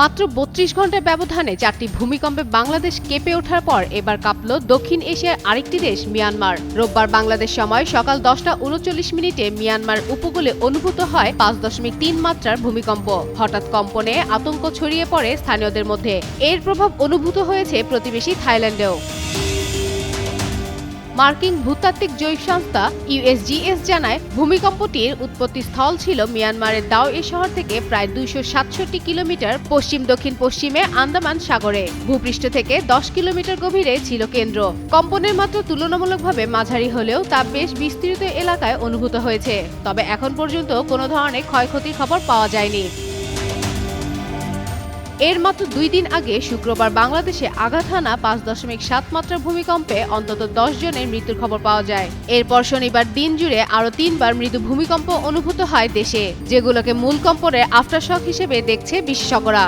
মাত্র বত্রিশ ঘণ্টার ব্যবধানে চারটি ভূমিকম্পে বাংলাদেশ কেঁপে ওঠার পর এবার কাঁপল দক্ষিণ এশিয়ার আরেকটি দেশ, মিয়ানমার। রোববার বাংলাদেশ সময় সকাল দশটা উনচল্লিশ মিনিটে মিয়ানমার উপকূলে অনুভূত হয় পাঁচ দশমিক তিন মাত্রার ভূমিকম্প। হঠাৎ কম্পনে আতঙ্ক ছড়িয়ে পড়ে স্থানীয়দের মধ্যে। এর প্রভাব অনুভূত হয়েছে প্রতিবেশী থাইল্যান্ডেও। মার্কিন ভূতাত্ত্বিক জৈব সংস্থা ইউএসজিএস জানায়, ভূমিকম্পটির উৎপত্তি স্থল ছিল মিয়ানমারের দাও এ শহর থেকে প্রায় দুইশো সাতষট্টি কিলোমিটার পশ্চিম, দক্ষিণ পশ্চিমে আন্দামান সাগরে। ভূপৃষ্ঠ থেকে দশ কিলোমিটার গভীরে ছিল কেন্দ্র। কম্পনের মাত্রা তুলনামূলকভাবে মাঝারি হলেও তা বেশ বিস্তৃত এলাকায় অনুভূত হয়েছে। তবে এখন পর্যন্ত কোনো ধরনের ক্ষয়ক্ষতির খবর পাওয়া যায়নি। এর মাত্র দুই দিন আগে শুক্রবার বাংলাদেশে আঘাত হানা পাঁচ দশমিক সাত মাত্রা ভূমিকম্পে অন্তত দশ জনের মৃত্যুর খবর পাওয়া যায়। এরপর শনিবার দিন জুড়ে আরও তিনবার মৃদু ভূমিকম্প অনুভূত হয় দেশে, যেগুলোকে মূল কম্পনের আফটারশক হিসেবে দেখছে বিশেষজ্ঞরা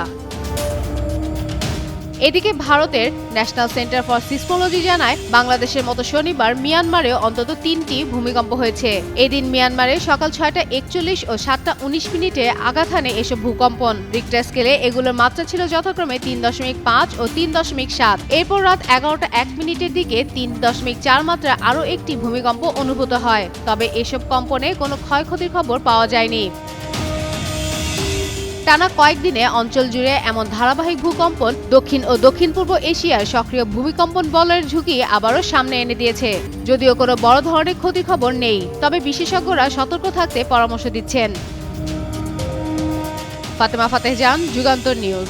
এদিকে ভারতের ন্যাশনাল সেন্টার ফর সিসমোলজি জানায়, বাংলাদেশের মতো শনিবার মিয়ানমারেও অন্তত তিনটি ভূমিকম্প হয়েছে। এদিন মিয়ানমারে সকাল ছয়টা একচল্লিশ ও সাতটা উনিশ মিনিটে হানে এসব ভূকম্পন। রিক্টার স্কেলে এগুলোর মাত্রা ছিল যথাক্রমে তিন দশমিক পাঁচ ও তিন দশমিক সাত। এরপর রাত এগারোটা এক মিনিটের দিকে তিন দশমিক চার মাত্রা আরও একটি ভূমিকম্প অনুভূত হয়। তবে এসব কম্পনে কোনো ক্ষয়ক্ষতির খবর পাওয়া যায়নি। টানা কয়েকদিনে অঞ্চল জুড়ে এমন ধারাবাহিক ভূকম্পন দক্ষিণ ও দক্ষিণ পূর্ব এশিয়ার সক্রিয় ভূমিকম্পন বলয়ের ঝুঁকি আবারও সামনে এনে দিয়েছে। যদিও কোনো বড় ধরনের ক্ষতি খবর নেই, তবে বিশেষজ্ঞরা সতর্ক থাকতে পরামর্শ দিচ্ছেন। ফাতেমা ফাতেহ জান যুগান্তর নিউজ।